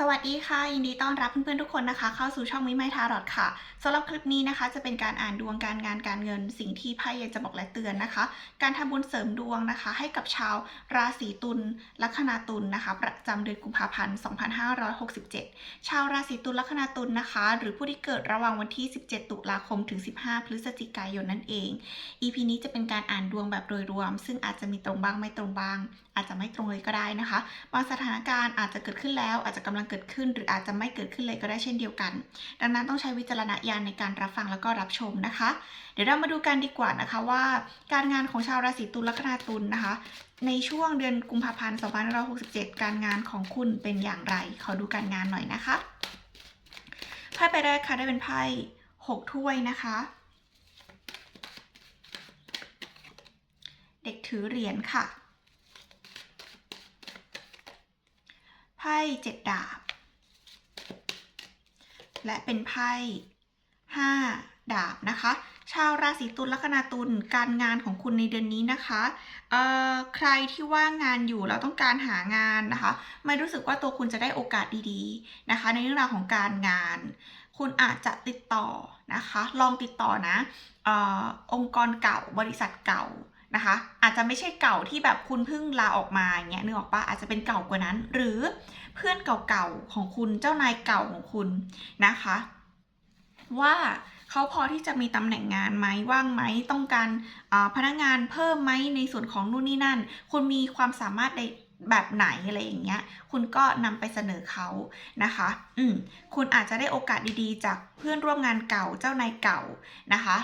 สวัสดีค่ะ ยินดีต้อนรับเพื่อนๆทุกคนนะคะ เข้าสู่ช่องมิไมทารอดค่ะสำหรับคลิปนี้นะคะ จะเป็นการอ่านดวงการงานการเงิน สิ่งที่ไพ่อยากจะบอกและเตือนนะคะ การทำบุญเสริมดวงนะคะ ให้กับชาวราศีตุลลัคนาตุลนะคะ ประจำเดือนกุมภาพันธ์ 2567 ชาวราศีตุลลัคนาตุลนะคะ หรือผู้ที่เกิดระหว่างวันที่ 17 ตุลาคมถึง 15 พฤศจิกายนนั่นเอง EP นี้จะเป็นการอ่านดวงแบบโดยรวม ซึ่งอาจจะมีตรงบ้างไม่ตรงบ้าง อาจจะไม่ตรงเลยก็ได้นะคะบางสถานการณ์อาจจะเกิดขึ้นแล้วอาจจะกำลังเกิดขึ้น หรืออาจจะไม่เกิดขึ้นเลยก็ได้เช่นเดียวกัน ดังนั้นต้องใช้วิจารณญาณในการรับฟังแล้วก็รับชมนะคะ เดี๋ยวเรามาดูกันดีกว่านะคะว่า การงานของชาวราศีตุลลัคนาตุลนะคะ ในช่วงเดือนกุมภาพันธ์2567 การงานของคุณเป็นอย่างไร ขอดูการงานหน่อยนะคะไพ่ใบแรกค่ะได้เป็นไพ่หกถ้วยนะคะ เด็กถือเหรียญค่ะ ไพ่เจ็ดดาบ และเป็นไพ่ห้าดาบนะคะ ชาวราศีตุลลัคนาตุลการงานของคุณในเดือนนี้นะคะเอ่อใครที่ว่างงานอยู่แล้วต้องการหางานนะคะ ไม่รู้สึกว่าตัวคุณจะได้โอกาสดีๆนะคะ ในเรื่องราวของการงาน คุณอาจจะติดต่อนะคะ ลองติดต่อนะเออองค์กรเก่าบริษัทเก่า นะคะ อาจจะไม่ใช่เก่าที่แบบคุณเพิ่งลาออกมาอย่างเงี้ยนึกออกปะอาจจะเป็นเก่ากว่านั้น หรือเพื่อนเก่าๆของคุณเจ้านายเก่าของคุณนะคะ ว่าเขาพอที่จะมีตำแหน่งงานไหมว่างไหมต้องการพนักงานเพิ่มไหมในส่วนของนู่นนี่นั่น คุณมีความสามารถในแบบไหนอะไรอย่างเงี้ย คุณก็นำไปเสนอเขานะคะ อืมคุณอาจจะได้โอกาสดีๆ จากเพื่อนร่วมงานเก่าเจ้านายเก่านะคะ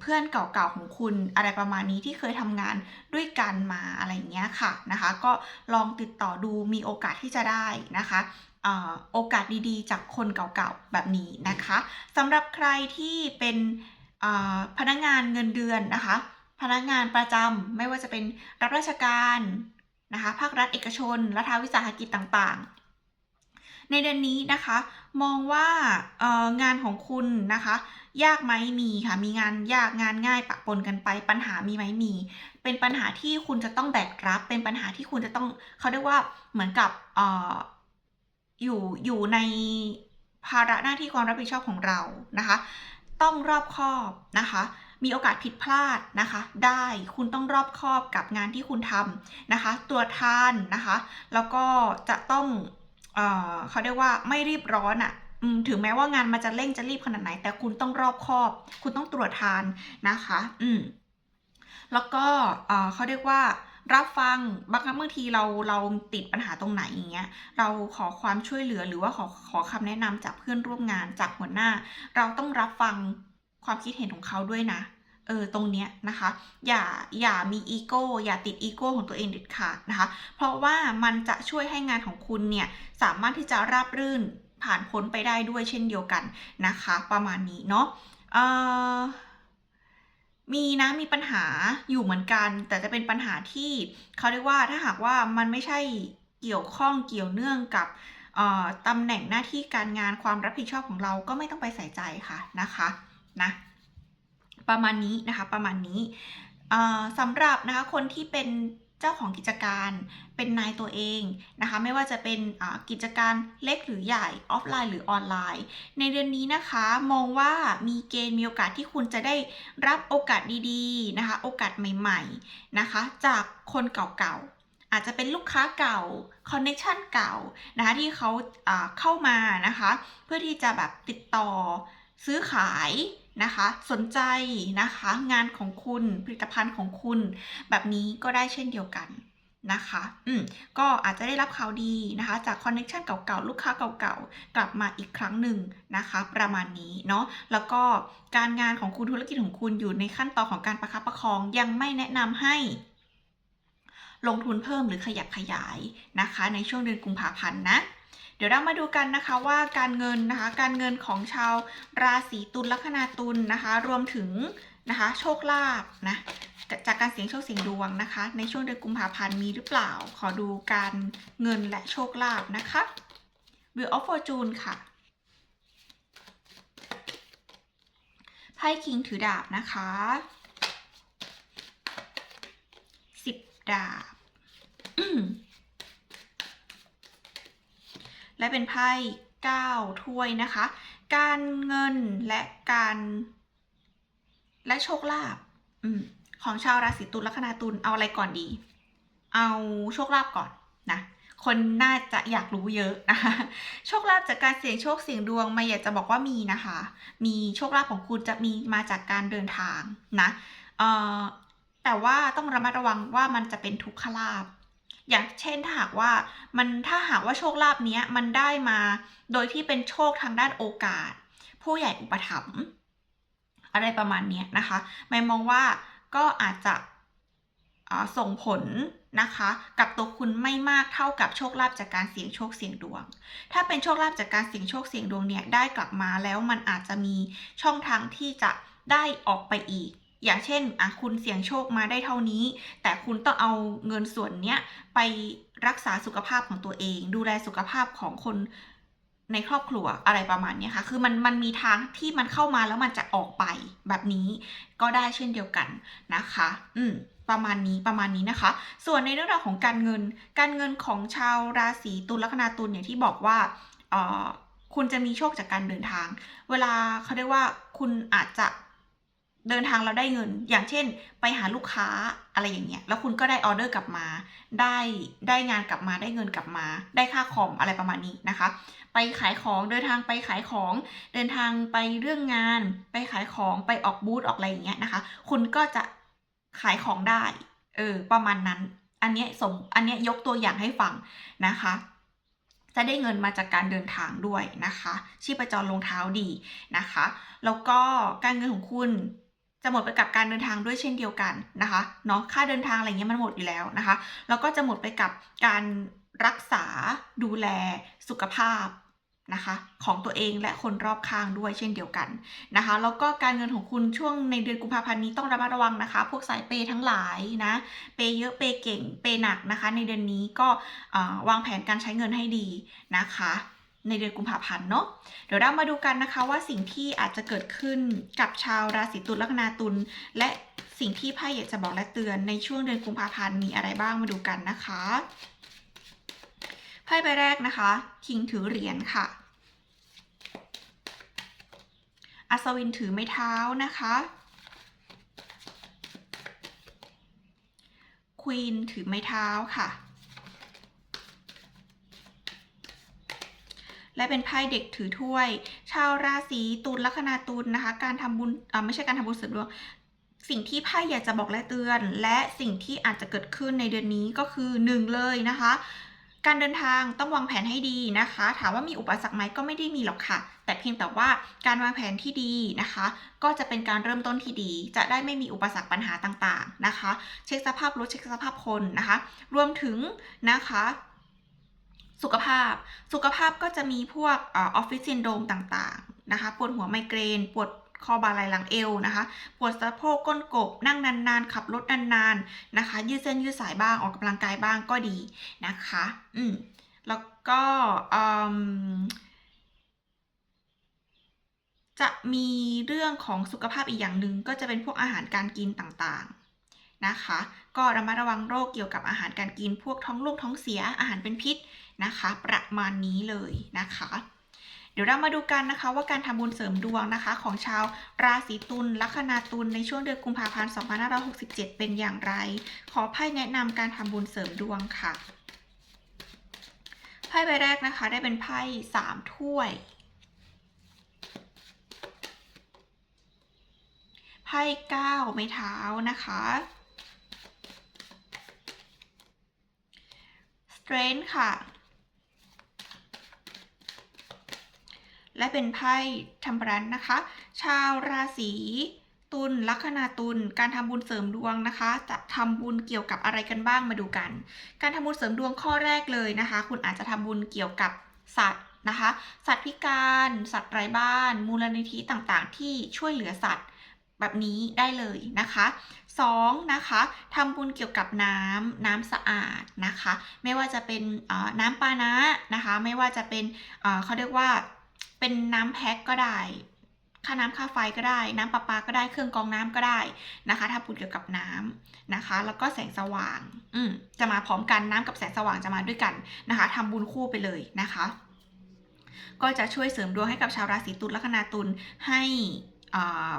เพื่อนเก่าๆของคุณอะไรประมาณนี้ที่เคยทำงานด้วยกันมาอะไรอย่างเงี้ยค่ะนะคะ ก็ลองติดต่อดูมีโอกาสที่จะได้นะคะโอกาสดีๆ จากคนเก่าๆแบบนี้นะคะสำหรับใครที่เป็นพนักงานเงินเดือนนะคะ พนักงานประจำไม่ว่าจะเป็นรับราชการนะคะภาครัฐเอกชน รัฐวิสาหกิจต่างๆ ในเดือนนี้นะคะ มองว่างานของคุณนะคะ ยากไหมมีค่ะ มีงานยากงานง่ายปะปนกันไป ปัญหามีไหมมี เป็นปัญหาที่คุณจะต้องแบกรับ เป็นปัญหาที่คุณจะต้องเขาเรียกว่าเหมือนกับเอ่ออยู่อยู่ในภาระหน้าที่ความรับผิดชอบของเรานะคะ ต้องรอบคอบนะคะมีโอกาสผิดพลาดนะคะ ได้คุณต้องรอบคอบกับงานที่คุณทำนะคะ ตัวทานนะคะ แล้วก็จะต้อง เขาเรียกว่าไม่รีบร้อนอะ่ะถึงแม้ว่างานมันจะเร่งจะรีบขนาดไหน แต่คุณต้องรอบคอบ คุณต้องตรวจทานนะคะ อืมแล้วก็เอ่อเขาเรียกว่ารับฟังบางครั้งบางทีเราเราติดปัญหาตรงไหนอย่างเงี้ยเราขอความช่วยเหลือหรือว่าขอขอคำแนะนำจากเพื่อนร่วมงานจากหัวหน้า เราต้องรับฟังความคิดเห็นของเขาด้วยนะ เออตรงเนี้ยนะคะ อย่าอย่ามีอีโก้อย่าติดอีโก้ของตัวเองเด็ดขาดนะคะ เพราะว่ามันจะช่วยให้งานของคุณเนี่ยสามารถที่จะราบรื่นผ่านพ้นไปได้ด้วยเช่นเดียวกันนะคะ ประมาณนี้เนาะเออมีนะมีปัญหาอยู่เหมือนกัน แต่จะเป็นปัญหาที่เขาเรียกว่าถ้าหากว่ามันไม่ใช่เกี่ยวข้องเกี่ยวเนื่องกับตำแหน่งหน้าที่การงานความรับผิดชอบของเราก็ไม่ต้องไปใส่ใจค่ะนะคะนะ ประมาณนี้นะคะประมาณนี้สำหรับนะคะคนที่เป็นเจ้าของกิจการเป็นนายตัวเองนะคะไม่ว่าจะเป็นกิจการเล็กหรือใหญ่ออฟไลน์หรือออนไลน์ ในเดือนนี้นะคะมองว่ามีเกณฑ์มีโอกาสที่คุณจะได้รับโอกาสดีๆนะคะโอกาสใหม่ๆนะคะจากคนเก่าๆอาจจะเป็นลูกค้าเก่าคอนเน t ชันเก่านะคะที่เขาเข้ามานะคะเพื่อที่จะแบบติดต่อซื้อขาย นะคะ สนใจนะคะ งานของคุณผลิตภัณฑ์ของคุณ แบบนี้ก็ได้เช่นเดียวกันนะคะ อืม ก็อาจจะได้รับข่าวดีนะคะ จากคอนเน t ชันเก่าๆ ลูกค้าเก่าๆ กลับมาอีกครั้งหนึ่งนะคะ ประมาณนี้เนาะ แล้วก็การงานของคุณธุรกิจของคุณอยู่ในขั้นตอนของการประคับประคองยังไม่แนะนำให้ ลงทุนเพิ่มหรือขยับขยายนะคะ ในช่วงเดือนกุมภาพันธ์นะ ดี๋ยวเรามาดูกันนะคะว่าการเงินนะคะ การเงินของชาวราศีตุลลัคนาตุลนะคะ รวมถึงนะคะโชคลาภนะจากการเสี่ยงโชคเสี่ยงดวงนะคะ ในช่วงเดือนกุมภาพันธ์มีหรือเปล่า ขอดูการเงินและโชคลาภนะคะ Wheel of Fortune ค่ะไพ่คิงถือดาบนะคะสิบดาบ และเป็นไพ่เก้าถ้วยนะคะ การเงินและการ และโชคลาภอของชาวราศีตุลลัคนาตุลเอาอะไรก่อนดี เอาโชคลาภก่อนนะคนน่าจะอยากรู้เยอะนะคะ โชคลาภจากการเสี่ยงโชคเสี่ยงดวงมาอยากจะบอกว่ามีนะคะ มีโชคลาภของคุณจะมีมาจากการเดินทางนะเออแต่ว่าต้องระมัดระวังว่ามันจะเป็นทุกขลาภ อย่างเช่นถ้าหากว่ามันถ้าหากว่าโชคลาภเนี้ยมันได้มาโดยที่เป็นโชคทางด้านโอกาส ผู้ใหญ่อุปถัมภ์อะไรประมาณนี้นะคะไม่มองว่าก็อาจจะส่งผลนะคะ กับตัวคุณไม่มากเท่ากับโชคลาภจากการเสี่ยงโชคเสี่ยงดวง ถ้าเป็นโชคลาภจากการเสี่ยงโชคเสี่ยงดวงเนี่ยได้กลับมาแล้วมันอาจจะมีช่องทางที่จะได้ออกไปอีก อย่างเช่นอะคุณเสี่ยงโชคมาได้เท่านี้ แต่คุณต้องเอาเงินส่วนเนี้ยไปรักษาสุขภาพของตัวเอง ดูแลสุขภาพของคนในครอบครัวอะไรประมาณนี้ค่ะ คือมันมันมีทางที่มันเข้ามาแล้วมันจะออกไปแบบนี้ก็ได้เช่นเดียวกันนะคะ อืมประมาณนี้ประมาณนี้นะคะ ส่วนในเรื่องราวของการเงิน การเงินของชาวราศีตุลลัคนาตุลอย่างที่บอกว่าเอ่อคุณจะมีโชคจากการเดินทาง เวลาเขาเรียกว่าคุณอาจจะ เดินทางแล้วได้เงิน อย่างเช่น ไปหาลูกค้าอะไรอย่างเงี้ย แล้วคุณก็ได้ออเดอร์กลับมา ได้ได้งานกลับมา ได้เงินกลับมา ได้ค่าคอมอะไรประมาณนี้นะคะ ไปขายของ เดินทางไปขายของ เดินทางไปเรื่องงาน ไปขายของ ไปออกบูธออกอะไรอย่างเงี้ยนะคะ คุณก็จะขายของได้ เออ ประมาณนั้น อันเนี้ยสม อันเนี้ยยกตัวอย่างให้ฟังนะคะ จะได้เงินมาจากการเดินทางด้วยนะคะ ชีพจรลงเท้าดีนะคะ แล้วก็การเงินของคุณ จะหมดไปกับการเดินทางด้วยเช่นเดียวกันนะคะเนาะค่าเดินทางอะไรเงี้ยมันหมดอยู่แล้วนะคะแล้วก็จะหมดไปกับการรักษาดูแลสุขภาพนะคะของตัวเองและคนรอบข้างด้วยเช่นเดียวกันนะคะแล้วก็การเงินของคุณช่วงในเดือนกุมภาพันธ์นี้ต้องระมัดระวังนะคะ พวกสายเปย์ทั้งหลายนะเปย์เยอะเปย์เก่งเปย์หนักนะคะ ในเดือนนี้ก็วางแผนการใช้เงินให้ดีนะคะ ในเดือนกุมภาพันธ์เนาะเดี๋ยวเรามาดูกันนะคะว่าสิ่งที่อาจจะเกิดขึ้นกับชาวราศีตุลลัคนาตุลและสิ่งที่ไพ่อยากจะบอกและเตือนในช่วงเดือนกุมภาพันธ์มีอะไรบ้างมาดูกันนะคะไพ่ใบแรกนะคะคิงถือเหรียญค่ะ อัศวินถือไม้เท้านะคะควีนถือไม้เท้าค่ะ และเป็นไพ่เด็กถือถ้วย ชาวราศีตุลลัคนาตุลนะคะ การทำบุญอ่าไม่ใช่การทำบุญเสริมดวงสิ่งที่ไพ่อยากจะบอกและเตือน และสิ่งที่อาจจะเกิดขึ้นในเดือนนี้ก็คือหนึ่งเลยนะคะ การเดินทางต้องวางแผนให้ดีนะคะ ถามว่ามีอุปสรรคไหมก็ไม่ได้มีหรอกค่ะ แต่เพียงแต่ว่าการวางแผนที่ดีนะคะ ก็จะเป็นการเริ่มต้นที่ดี จะได้ไม่มีอุปสรรคปัญหาต่างๆนะคะ เช็คสภาพรถเช็คสภาพคนนะคะ รวมถึงนะคะ สุขภาพ สุขภาพก็จะมีพวกออฟฟิศซินโดรมต่างๆนะคะ ปวดหัวไมเกรน ปวดคอบ่าไหล่หลังเอวนะคะ ปวดสะโพกก้นกบ นั่งนานๆ ขับรถนานๆนะคะ ยืดเส้นยืดสายบ้าง ออกกำลังกายบ้างก็ดีนะคะ อืม แล้วก็จะมีเรื่องของสุขภาพอีกอย่างหนึ่งก็จะเป็นพวกอาหารการกินต่างๆ นะคะ ก็ระมัดระวังโรคเกี่ยวกับอาหารการกินพวกท้องร่วงท้องเสียอาหารเป็นพิษนะคะ ประมาณนี้เลยนะคะ เดี๋ยวเรามาดูกันนะคะว่าการทำบุญเสริมดวงนะคะ ของชาวราศีตุลลัคนาตุลในช่วงเดือนกุมภาพันธ์ 2567 เป็นอย่างไร ขอไพ่แนะนำการทำบุญเสริมดวงค่ะไพ่ใบแรกนะคะได้เป็นไพ่สามถ้วยไพ่เก้าไม้เท้านะคะ strength ค่ะ และเป็นไพ่ทัมรันนะคะ ชาวราศีตุลลัคนาตุลการทำบุญเสริมดวงนะคะ จะทำบุญเกี่ยวกับอะไรกันบ้างมาดูกัน การทำบุญเสริมดวงข้อแรกเลยนะคะ คุณอาจจะทำบุญเกี่ยวกับสัตว์นะคะ สัตว์พิการ สัตว์ไร้บ้าน มูลนิธิต่างๆ ที่ช่วยเหลือสัตว์แบบนี้ได้เลยนะคะ สองนะคะทำบุญเกี่ยวกับน้ำน้ำสะอาดนะคะ ไม่ว่าจะเป็นน้ำปานะนะคะ ไม่ว่าจะเป็นเขาเรียกว่าเป็นน้ำแพ็คก็ได้ค่าน้ำค่าไฟก็ได้ น้ำประปาก็ได้เครื่องกรองน้ำก็ได้นะคะ ถ้าพูดเกี่ยวกับน้ำนะคะ แล้วก็แสงสว่างอืมจะมาพร้อมกันน้ำกับแสงสว่างจะมาด้วยกันนะคะทำบุญคู่ไปเลยนะคะ ก็จะช่วยเสริมดวงให้กับชาวราศีตุลลัคนาตุลให้อ่า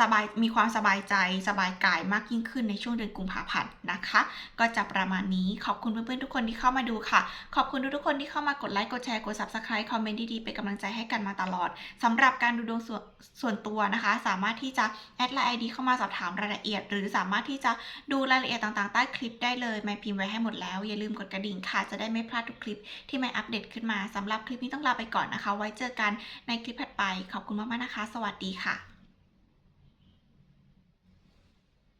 สบายมีความสบายใจสบายกายมากยิ่งขึ้นในช่วงเดือนกุมภาพันธ์นะคะ ก็จะประมาณนี้ขอบคุณเพื่อนๆทุกคนที่เข้ามาดูค่ะ ขอบคุณทุกๆคนที่เข้ามากดไลค์กดแชร์กด subscribe คอมเมนต์ดีๆเป็นกำลังใจให้กันมาตลอดสำหรับการดูดวงส่วนส่วนตัวนะคะ สามารถที่จะแอดไลน์ไอดีเข้ามาสอบถามรายละเอียด หรือสามารถที่จะดูรายละเอียดต่างๆใต้คลิปได้เลยไม่พิมพ์ไว้ให้หมดแล้วอย่าลืมกดกระดิ่งค่ะจะได้ไม่พลาดทุกคลิปที่ไม่อัปเดตขึ้นมาสำหรับคลิปนี้ต้องลาไปก่อนนะคะ ไว้เจอกันในคลิปถัดไป ขอบคุณมากๆนะคะ สวัสดีค่ะ